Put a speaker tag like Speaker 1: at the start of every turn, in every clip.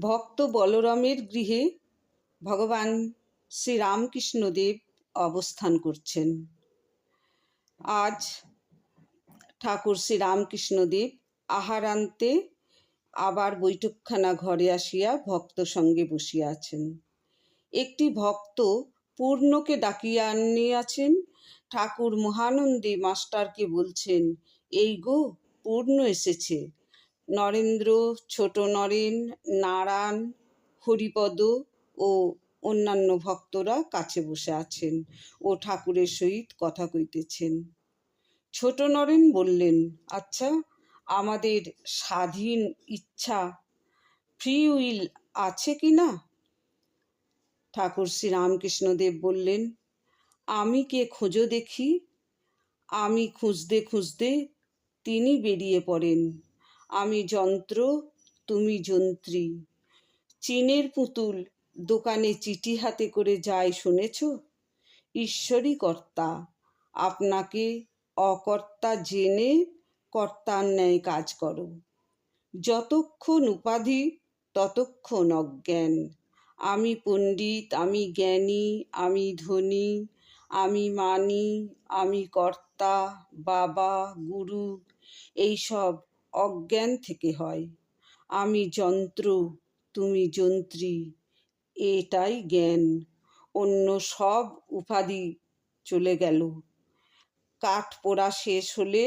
Speaker 1: ভক্ত বলরামের গৃহে ভগবান শ্রীরামকৃষ্ণদেব অবস্থান করছেন। আজ ঠাকুর শ্রীরামকৃষ্ণদেব আহারান্তে আবার বৈঠকখানা ঘরে আসিয়া ভক্ত সঙ্গে বসিয়া আছেন। একটি ভক্ত পূর্ণকে ডাকিয়া আনিয়াছেন। ঠাকুর মহানন্দে মাস্টারকে বলছেন, এই গো, পূর্ণ এসেছে। নরেন্দ্র, ছোট নরেন, নারায়ণ, হরিপদ ও অন্যান্য ভক্তরা কাছে বসে আছেন ও ঠাকুরের সহিত কথা কইতেছেন। ছোট নরেন বললেন আচ্ছা আমাদের স্বাধীন ইচ্ছা ফ্রি উইল আছে কি না? ঠাকুর শ্রী রামকৃষ্ণদেব বললেন, আমি কে খোঁজো দেখি? আমি খুঁজতে খুঁজতে তিনি বেরিয়ে পড়েন। আমি যন্ত্র, তুমি যন্ত্রী। চীনের পুতুল দোকানে চিঠি হাতে করে যায়, শুনেছ? ঈশ্বরই কর্তা। আপনাকে অকর্তা জেনে কর্তার ন্যায় কাজ করো। যতক্ষণ উপাধি, ততক্ষণ অজ্ঞান। আমি পণ্ডিত, আমি জ্ঞানী, আমি ধনী, আমি মানি, আমি কর্তা, বাবা, গুরু, এইসব অজ্ঞান থেকে হয়। আমি যন্ত্র, তুমি যন্ত্রী, এটাই জ্ঞান। অন্য সব উপাধি চলে গেল। কাঠ পোড়া শেষ হলে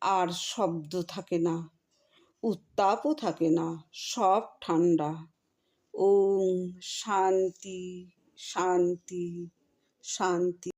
Speaker 1: আর শব্দ থাকে না, উত্তাপও থাকে না, সব ঠান্ডা। ওম শান্তি শান্তি শান্তি।